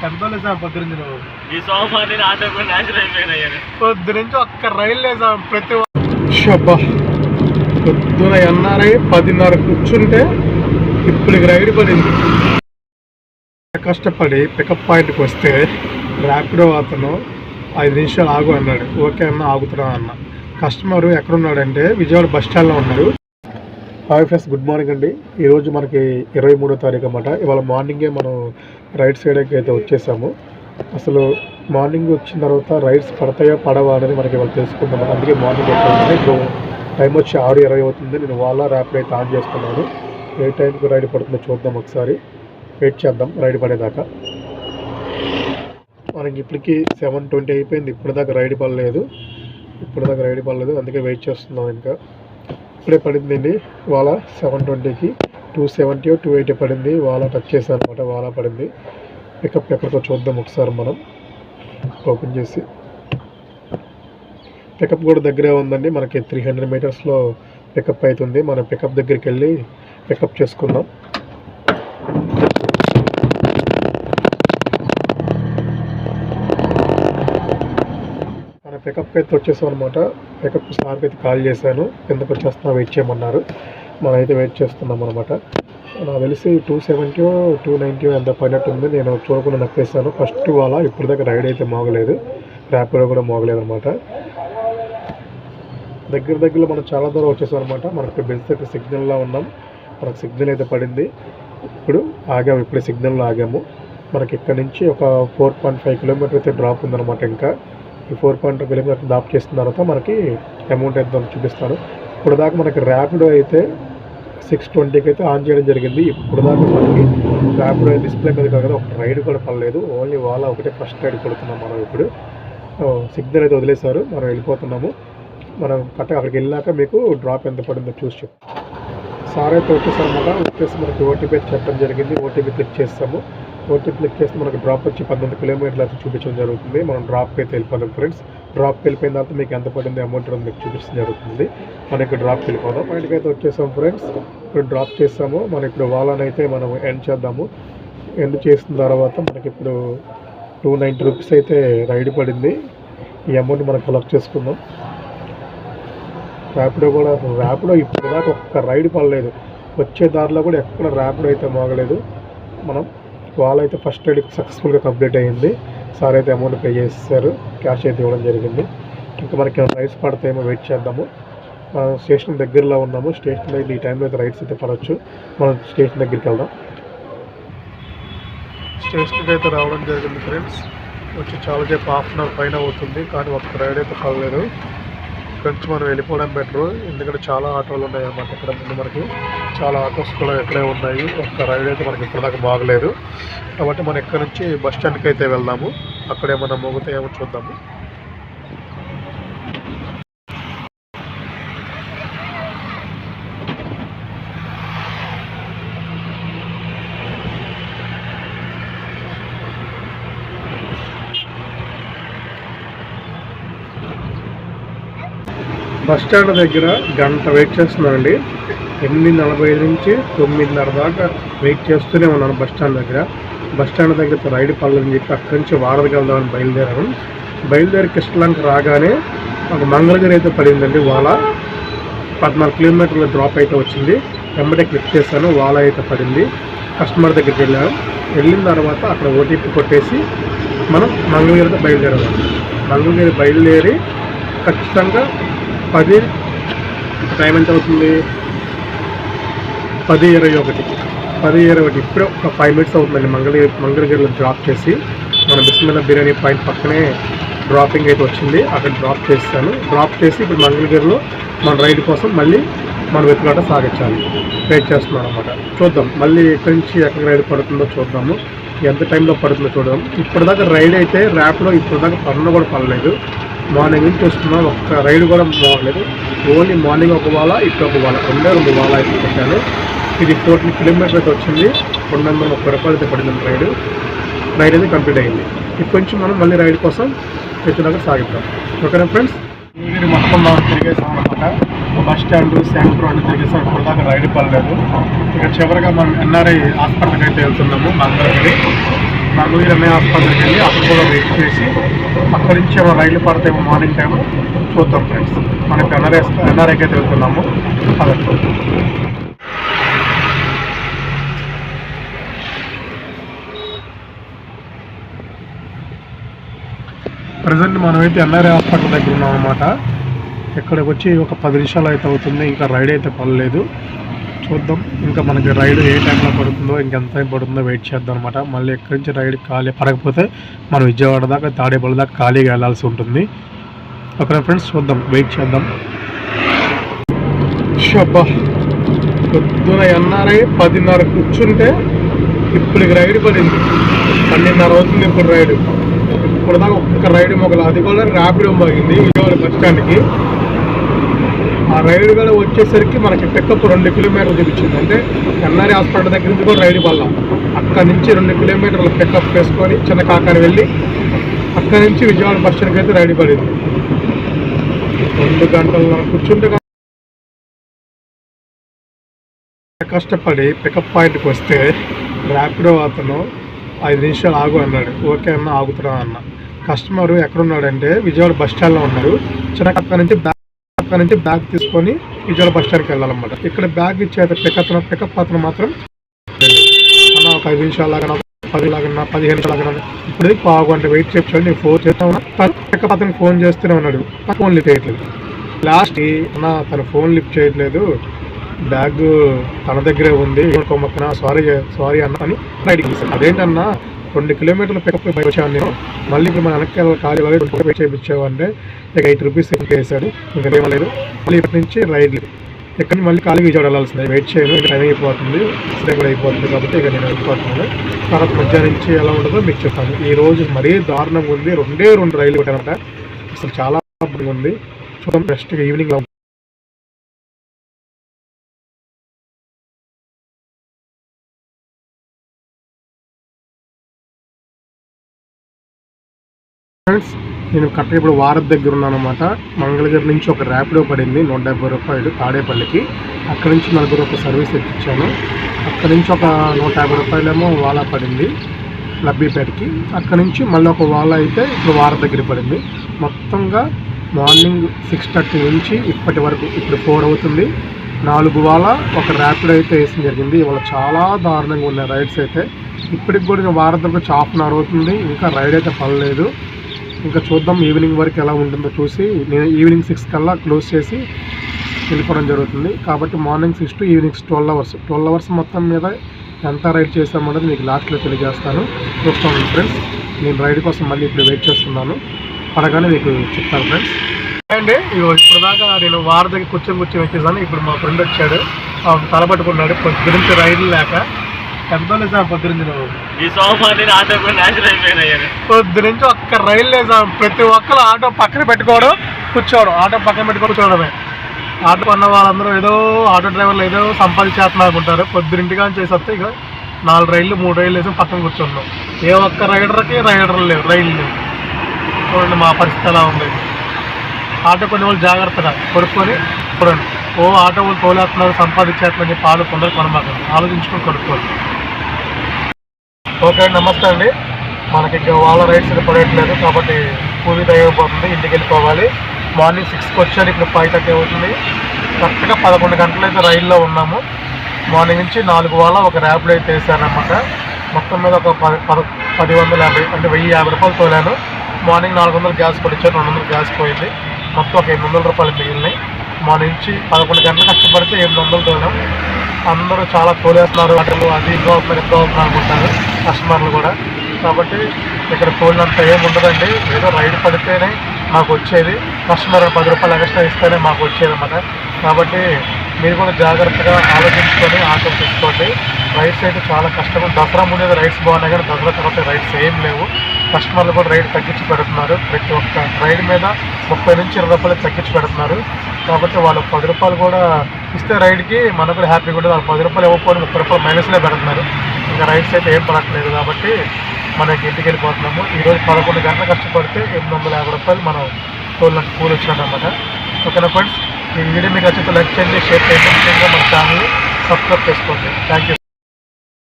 పెద్దోళ్ళు సార్ పొద్దు నుంచి నువ్వు? ఈ సోఫాని ఆటో కూడా నాశనం అయిపోయినాయి పొద్దు నుంచి ఒక్క రైలు లేసాం ప్రతి షబ్బా పొద్దున ఎన్ఆర్ఐ పదిన్నర కూర్చుంటే ఇప్పుడు రైడ్ పడింది. కష్టపడి పికప్ పాయింట్కి వస్తే ర్యాపిడో అతను ఐదు నిమిషాలు ఆగు అన్నాడు. ఓకే అన్న ఆగుతున్నా అన్న. కస్టమర్ ఎక్కడున్నాడంటే విజయవాడ బస్ స్టాండ్లో ఉన్నారు హాయ్ ఫ్రెండ్స్ గుడ్ మార్నింగ్ అండి. ఈరోజు మనకి ఇరవై మూడో తారీఖు అన్నమాట. ఇవాళ మార్నింగే మనం రైట్ సైడ్కి అయితే వచ్చేసాము. అసలు మార్నింగ్ వచ్చిన తర్వాత రైడ్స్ పడతాయా పడవా అనేది మనకి ఇవాళ తెలుసుకుందాం అందుకే మార్నింగ్ ఇప్పుడు టైం వచ్చి ఆరు ఇరవై అవుతుంది. నేను వాళ్ళ ర్యాపిడ్ అయితే ఆన్ చేస్తున్నాను. ఏ టైంకి రైడ్ పడుతుందో చూద్దాం ఒకసారి. వెయిట్ చేద్దాం రైడ్ పడేదాకా. మనకి ఇప్పటికి సెవెన్ ట్వంటీ అయిపోయింది. ఇప్పటిదాకా రైడ్ పడలేదు. ఇప్పటిదాకా రైడ్ పడలేదు. అందుకే వెయిట్ చేస్తున్నాం ఇంకా. ఇప్పుడే పడిందండి. వాళ్ళ సెవెన్ ట్వంటీకి టూ సెవెంటీ టూ ఎయిటీ పడింది. వాళ్ళ టచ్ చేశాను అనమాట వాళ్ళ పడింది. పికప్ ఎక్కడికో చూద్దాం ఒకసారి మనం. ఓపెన్ చేసి. పికప్ కూడా దగ్గరే ఉందండి. మనకి త్రీ హండ్రెడ్ మీటర్స్లో పికప్ అవుతుంది మనం పికప్ దగ్గరికి వెళ్ళి పికప్ చేసుకుందాం. మన పికప్ అయితే వచ్చేసాం అనమాట పికప్ సార్కి అయితే కాల్ చేశాను. కిందకు వచ్చేస్తున్నా వెయిట్ చేయమన్నారు. మనమైతే వెయిట్ చేస్తున్నాం అనమాట నాకు తెలిసి టూ సెవెంటీ టూ నైంటీ ఎంత పడినట్టు ఉంది నేను చూడకుండా నప్పేసాను ఫస్ట్ వాళ్ళ ఇప్పుడు దాకా రైడ్ అయితే మోగలేదు. ర్యాపిడో కూడా మోగలేదు అనమాట దగ్గర దగ్గరలో మనం చాలా దూరం వచ్చేసాం అనమాట మనకి బెల్స్ అయితే సిగ్నల్లో ఉన్నాం. మనకు సిగ్నల్ అయితే పడింది. ఇప్పుడు ఆగాము. ఇప్పుడే సిగ్నల్లో ఆగాము. మనకి ఇక్కడ నుంచి ఒక ఫోర్ పాయింట్ ఫైవ్ కిలోమీటర్ అయితే డ్రాప్ ఉందన్నమాట ఇంకా. ఈ ఫోర్ పాయింట్ కిలోమీటర్ డ్రాప్ చేసిన తర్వాత మనకి అమౌంట్ ఎంత ఉందో చూపిస్తాను ఇప్పుడు దాకా మనకి ర్యాపిడో అయితే సిక్స్ ట్వంటీకి అయితే ఆన్ చేయడం జరిగింది. ఇప్పుడు దాకా మనకి ర్యాపిడో డిస్ప్లే మీద కాదు ఒక రైడ్ కూడా పడలేదు. ఓన్లీ వాళ్ళ ఒకటే ఫస్ట్ రైడ్ కొడుతున్నాం మనం ఇప్పుడు. సిగ్నల్ అయితే వదిలేశారు. మనం వెళ్ళిపోతున్నాము. మనం కరెక్ట్ అక్కడికి వెళ్ళాక మీకు డ్రాప్ ఎంత పడిందో చూసి చెప్తాం సార్ అయితే వచ్చేసారు వచ్చేసి మనకి ఓటీపీ చెప్పడం జరిగింది. ఓటీపీ క్లిక్ చేస్తాము. ఓటీపీ క్లిక్ చేస్తే మనకు డ్రాప్ వచ్చి పద్దెనిమిది కిలోమీటర్లు అయితే చూపించడం జరుగుతుంది. మనం డ్రాప్కి అయితే వెళ్ళిపోదాం ఫ్రెండ్స్ డ్రాప్కి వెళ్ళిపోయిన తర్వాత మీకు ఎంత పడింది అమౌంట్ అనేది మీకు చూపించడం జరుగుతుంది. మనకి డ్రాప్కి వెళ్ళిపోదాం. పాయింట్కి అయితే వచ్చేసాం ఫ్రెండ్స్ ఇప్పుడు డ్రాప్ చేస్తాము మనం ఇప్పుడు వాళ్ళని అయితే మనం ఎండ్ చేద్దాము. ఎండ్ చేసిన తర్వాత మనకి ఇప్పుడు టూ నైంటీ రూపీస్ అయితే రైడ్ పడింది. ఈ అమౌంట్ మనం కలెక్ట్ చేసుకుందాం. ర్యాపిడో కూడా ర్యాపిడో ఇప్పుడు దాకా ఒక్క రైడ్ పడలేదు. వచ్చే దారిలో కూడా ఎక్కడ ర్యాపిడో అయితే మోగలేదు. మనం వాళ్ళైతే అయితే ఫస్ట్ రైడ్ సక్సెస్ఫుల్గా కంప్లీట్ అయ్యింది. సార్ అయితే అమౌంట్ పే చేస్తారు క్యాష్ అయితే ఇవ్వడం జరిగింది. ఇంకా మనకి రైడ్స్ పడతాయేమో వెయిట్ చేద్దాము. మనం స్టేషన్ దగ్గరలో ఉన్నాము. స్టేషన్ అయితే ఈ టైంలో అయితే రైడ్స్ అయితే పడవచ్చు. మనం స్టేషన్ దగ్గరికి వెళ్దాం. స్టేషన్కి అయితే రావడం జరిగింది ఫ్రెండ్స్ వచ్చి చాలా సేపు హాఫ్ అన్ అవర్ పైన అవుతుంది. కానీ ఒక్క రైడ్ అయితే పడలేదు. నుంచి మనం వెళ్ళిపోవడం బెటర్. ఎందుకంటే చాలా ఆటోలు ఉన్నాయి అన్నమాట ఇక్కడ ముందు మనకి. చాలా ఆటోస్ కూడా ఇక్కడే ఉన్నాయి. ఒక్క రైడ్ అయితే మనకి ఇప్పటిదాకా బాగలేదు. కాబట్టి మనం ఇక్కడ నుంచి బస్ స్టాండ్కి అయితే వెళ్దాము. అక్కడే మనం మోగుతాయేమో చూద్దాము. బస్ స్టాండ్ దగ్గర గంట వెయిట్ చేస్తున్నానండి ఎనిమిది నలభై ఐదు నుంచి తొమ్మిదిన్నర దాకా వెయిట్ చేస్తూనే ఉన్నాను బస్ స్టాండ్ దగ్గర. బస్ స్టాండ్ దగ్గర రైడ్ పడలేదని చెప్పి అక్కడి నుంచి వారధికి బయలుదేరాను. బయలుదేరి కృష్ణలంక రాగానే ఒక మంగళగిరి అయితే పడిందండి. వాళ్ళ పద్నాలుగు కిలోమీటర్ల డ్రాప్ అయితే వచ్చింది. వెంబడే క్లిక్ చేశాను. వాళ్ళ అయితే పడింది. కస్టమర్ దగ్గరికి వెళ్ళాను. వెళ్ళిన తర్వాత అక్కడ ఓటీపీ కొట్టేసి మనం మంగళగిరితో బయలుదేరాము. మంగళగిరి బయలుదేరి ఖచ్చితంగా పది టైం ఎంత అవుతుంది పది ఇరవై ఒకటి పది ఇరవై ఒకటి ఇప్పుడే ఒక ఫైవ్ మినిట్స్ అవుతుందండి. మంగళగిరి మంగళగిరిలో డ్రాప్ చేసి మన బిస్మిల్లా బిర్యానీ పాయింట్ పక్కనే డ్రాపింగ్ అయితే వచ్చింది. అక్కడ డ్రాప్ చేస్తాను. డ్రాప్ చేసి ఇప్పుడు మంగళగిరిలో మన రైడ్ కోసం మళ్ళీ మన వెతులాట సాగించాలి. వెయిట్ చేస్తున్నాను అనమాట చూద్దాం. మళ్ళీ ఎక్కడి నుంచి ఎక్కడ రైడ్ పడుతుందో చూద్దాము. ఎంత టైంలో పడుతుందో చూద్దాం. ఇప్పటిదాకా రైడ్ అయితే ర్యాప్లో ఇప్పటిదాకా పనులు కూడా పడలేదు. మార్నింగ్ నుంచి వస్తున్నాను ఒక్క రైడ్ కూడా బాగలేదు ఓన్లీ మార్నింగ్ ఒక వాళ్ళ ఇప్పుడు ఒక వాళ్ళ రెండే రెండు వాళ్ళ అయితే పెట్టాను. ఇది ఫోర్టీన్ కిలోమీటర్స్ అయితే వచ్చింది. రెండు వందల ముప్పై రూపాయలు అయితే పడింది రైడ్. రైడ్ అయితే కంప్లీట్ అయింది. ఇప్పటి నుంచి మనం మళ్ళీ రైడ్ కోసం తెచ్చినాక సాగిద్దాం. ఓకేనా ఫ్రెండ్స్? మీరు మొత్తం మనం తిరిగేసాం అనమాట బస్ స్టాండ్ సెంటర్ అన్ని తిరిగేసాం. ఇప్పుడు దాకా రైడ్ పడలేదు. ఇక చివరిగా మనం ఎన్ఆర్ఐ హాస్పిటల్కి అయితే వెళ్తున్నాము మంగళగిరి. రఘువీర్ అనే ఆసుపత్రికి వెళ్ళి అక్కడ కూడా వెయిట్ చేసి అక్కడి నుంచి ఏమైనా రైలు పడితే మార్నింగ్ టైం చూద్దాం ఫ్రెండ్స్ మనకి ఎన్ఆర్ఐ ఎన్ఆర్ఐకి అయితే వెళ్తున్నాము అదే ప్రజెంట్ మనమైతే ఎన్ఆర్ఐ హాస్పిటల్ దగ్గర ఉన్నాం అనమాట ఇక్కడికి వచ్చి ఒక పది నిమిషాలు అయితే అవుతుంది. ఇంకా రైడ్ అయితే పడలేదు. చూద్దాం. ఇంకా మనకి రైడ్ ఏ టైంలో పడుతుందో ఇంకెంత టైం పడుతుందో వెయిట్ చేద్దాం అనమాట మళ్ళీ ఎక్కడి నుంచి రైడ్ ఖాళీ పడకపోతే మనం విజయవాడ దాకా తాడేపల్లి దాకా ఖాళీగా వెళ్ళాల్సి ఉంటుంది. Okay friends? చూద్దాం. వెయిట్ చేద్దాం. షబ్బా పొద్దున ఎన్ఆర్ఐ పదిన్నర కూర్చుంటే ఇప్పుడు రైడ్ పడింది. పన్నెండున్నర అవుతుంది ఇప్పుడు రైడ్. ఇప్పుడు దాకా ఒక్క రైడ్ మొగలు. అది కూడా ర్యాపిడ్ బాగింది విజయవాడ బస్ స్టాండ్కి. ఆ రైడ్ కూడా వచ్చేసరికి మనకి పికప్ రెండు కిలోమీటర్లు చూపించింది. అంటే ఎన్ఆర్ఐ హాస్పిటల్ దగ్గర నుంచి కూడా రైడ్ వల్ల. అక్కడ నుంచి రెండు కిలోమీటర్లు పికప్ చేసుకొని చిన్న కాకాని వెళ్ళి అక్కడ నుంచి విజయవాడ బస్ స్టాండ్కి అయితే రైడ్ పడింది. రెండు గంటల కూర్చుంటే కష్టపడి పికప్ పాయింట్కి వస్తే ర్యాపిడో అతను ఐదు నిమిషాలు ఆగు అన్నాడు. ఓకే అన్న ఆగుతున్నా అన్న. కస్టమర్ ఎక్కడున్నాడంటే విజయవాడ బస్ స్టాండ్లో ఉన్నారు చిన్న అక్కడ నుంచి పక్కన నుంచి బ్యాగ్ తీసుకొని విజయవాడ బస్ స్టాండ్కి వెళ్ళాలన్నమాట. ఇక్కడ బ్యాగ్ ఇచ్చే పికప్ పికప్ అతను మాత్రం అన్న ఒక ఐదు నిమిషాలు లాగా పది లాగా పదిహేను లాగా ఇప్పుడు పావు గంట వెయిట్ చేయించాడు నేను ఫోన్ చేస్తా ఉన్నా. పికప్ అతను ఫోన్ చేస్తూనే ఉన్నాడు. ఫోన్ లిఫ్ట్ చేయట్లేదు. లాస్ట్ అన్న తను ఫోన్ లిఫ్ట్ చేయట్లేదు. బ్యాగ్ తన దగ్గరే ఉంది. కొమ్మక్కన సారీ సారీ అన్న అని బయటికి తీసాను అదేంటన్నా రెండు కిలోమీటర్లు పికప్ బయట వచ్చాను నేను. మళ్ళీ ఇప్పుడు మన వెనక్కి వెళ్ళాలి ఖాళీ వెళ్ళి పే ఇక ఎయిట్ రూపీస్ వేసాడు ఇంకా ఏమలేదు మళ్ళీ ఇప్పటి నుంచి రైడ్లు. ఇక్కడ మళ్ళీ ఖాళీ విజయవాడ వెళ్ళాల్సింది. వెయిట్ చేయను. ఇంకా టైం అయిపోతుంది. సిద్ధం కూడా అయిపోతుంది కాబట్టి ఇక నేను వెళ్ళిపోతున్నాను. తర్వాత మధ్యాహ్నం నుంచి ఎలా ఉంటుందో మీకు చెప్తాను. ఈ రోజు మరీ దారుణంగా ఉంది. రెండే రెండు రైలు పెట్టానంట అసలు చాలా ఉంది చూద్దాం. నెక్స్ట్ ఈవినింగ్ ఫ్రెండ్స్ నేను కరెక్ట్గా ఇప్పుడు వారధ్ దగ్గర ఉన్నాను అనమాట మంగళగిరి నుంచి ఒక ర్యాపిడో పడింది నూట డెబ్బై రూపాయలు తాడేపల్లికి. అక్కడి నుంచి నలుగురు ఒక సర్వీస్ ఎక్కించాను అక్కడి నుంచి ఒక నూట యాభై రూపాయలేమో వాలా పడింది లబ్బీపేటకి. అక్కడి నుంచి మళ్ళీ ఒక వాలా అయితే ఇప్పుడు వారధ్ దగ్గర పడింది. మొత్తంగా మార్నింగ్ సిక్స్ థర్టీ నుంచి ఇప్పటి వరకు ఇప్పుడు ఫోర్ అవుతుంది. నాలుగు వాలా ఒక ర్యాపిడ్ అయితే వేసిన జరిగింది. ఇవాళ చాలా దారుణంగా ఉన్నాయి రైడ్స్ అయితే. ఇప్పటికి కూడా ఇంకా దగ్గర హాఫ్ అన్ అవర్ అవుతుంది. ఇంకా రైడ్ అయితే పడలేదు. ఇంకా చూద్దాం ఈవినింగ్ వరకు ఎలా ఉంటుందో చూసి నేను ఈవినింగ్ సిక్స్ కల్లా క్లోజ్ చేసి వెళ్ళిపోవడం జరుగుతుంది. కాబట్టి morning six to evening twelve hours twelve hours మొత్తం మీద ఎంత రైడ్ చేశామనేది మీకు లాస్ట్లో తెలియజేస్తాను. చూస్తాను ఫ్రెండ్స్ నేను రైడ్ కోసం మళ్ళీ ఇప్పుడు వెయిట్ చేస్తున్నాను. పడగానే మీకు చెప్తాను ఫ్రెండ్స్ అండి ఇగో ఇప్పుడు దాకా నేను వారి దగ్గర కూర్చొని కూర్చొని వచ్చేసాను. ఇప్పుడు మా ఫ్రెండ్ వచ్చాడు. ఆ తలపట్టుకున్నాడు గురించి రైడ్ లేక లేదు పొద్దునుంచి నువ్వు? ఈ ఆటో కూడా నాశనం పొద్దు నుంచి ఒక్క రైలు వేసాం. ప్రతి ఒక్కరు ఆటో పక్కన పెట్టుకోవడం కూర్చోవడం. ఆటో పక్కన పెట్టుకొని కూర్చోవడమే. ఆటో అన్న వాళ్ళందరూ ఏదో ఆటో డ్రైవర్లు ఏదో సంపాదించేస్తున్నారు అనుకుంటారు పొద్దురింటిగా చేసి వస్తే ఇక నాలుగు రైళ్ళు మూడు రైళ్ళు వేసి పక్కన కూర్చున్నాం. ఏ ఒక్క రైడర్కి రైడర్ లేవు రైలు లేవు. చూడండి మా పరిస్థితి ఎలా ఉంది. ఆటో కొన్ని వాళ్ళు జాగ్రత్తగా కొనుక్కొని చూడండి. ఓ ఆటో వాళ్ళు తోలేస్తున్నారు సంపాదించేస్తున్నారు చెప్పి ఆటో కొందరు కొనమాకండి. ఆలోచించుకొని కొనుక్కోండి. ఓకే నమస్తే అండి. మనకి ఇంకా వాళ్ళ రైడ్స్ పడట్లేదు కాబట్టి పూజ అయిపోతుంది ఇంటికి వెళ్ళిపోవాలి. మార్నింగ్ సిక్స్కి వచ్చాను ఇక్కడ ఫైవ్ థర్టీ అవుతుంది. కరెక్ట్గా పదకొండు గంటలు అయితే రైల్లో ఉన్నాము. మార్నింగ్ నుంచి నాలుగు వాళ్ళ ఒక ర్యాపిడ్ అయితే వేసానమాట మొత్తం మీద ఒక పది పద పది వందల యాభై అంటే వెయ్యి యాభై రూపాయలు తోలాను. మార్నింగ్ నాలుగు వందలు గ్యాస్ పడిచ్చాను రెండు వందలు గ్యాస్ పోయింది. మొత్తం ఒక ఎనిమిది వందల రూపాయలు మిగిలినాయి. మా నుంచి పదకొండు గంటలు కష్టపడితే ఎనిమిది వందలు తోలాం అందరూ చాలా తోలేస్తున్నారు. వాటిలో అది ఇంకో అవుతున్నారు ఇంకో అవుతున్నారు అనుకుంటారు. కస్టమర్లు కూడా. కాబట్టి ఇక్కడ తోలినంత ఏం ఉండదండి. ఏదో రైడ్ పడితేనే మాకు వచ్చేది. కస్టమర్ పది రూపాయలు ఎక్స్ట్రా ఇస్తేనే మాకు వచ్చేది అన్నమాట. కాబట్టి మీరు కూడా జాగ్రత్తగా ఆలోచించుకొని ఆకర్షించుకోండి రైడ్స్ అయితే చాలా కష్టం. దసరా ముందు రైడ్స్ బాగున్నాయి కానీ దసరా తర్వాత రైడ్స్ ఏం లేవు. కస్టమర్లు కూడా రైడ్ తగ్గించి పెడుతున్నారు. ప్రతి ఒక్క రైడ్ మీద ముప్పై నుంచి ఇరవై రూపాయలు తగ్గించి పెడుతున్నారు. కాబట్టి వాళ్ళు పది రూపాయలు కూడా ఇస్తే రైడ్కి మనకు కూడా హ్యాపీగా ఉంటుంది వాళ్ళు పది రూపాయలు ఇవ్వకపోతే ముప్పై రూపాయలు మైనస్లో పెడుతున్నారు. ఇంకా రైడ్స్ అయితే ఏం పడట్లేదు కాబట్టి మనకి ఇంటికి వెళ్ళిపోతున్నాము. ఈరోజు పదకొండు గంటలు కష్టపడితే ఎనిమిది వందల యాభై రూపాయలు మనం టోల్ కూలి వచ్చినట్టు ఓకేనా ఫ్రెండ్స్ ఈ వీడియో మీకు నచ్చితే లైక్ చేయండి షేర్ చేయండి. ముఖ్యంగా మన ఛానల్ని సబ్స్క్రైబ్ చేసుకోండి. Thank you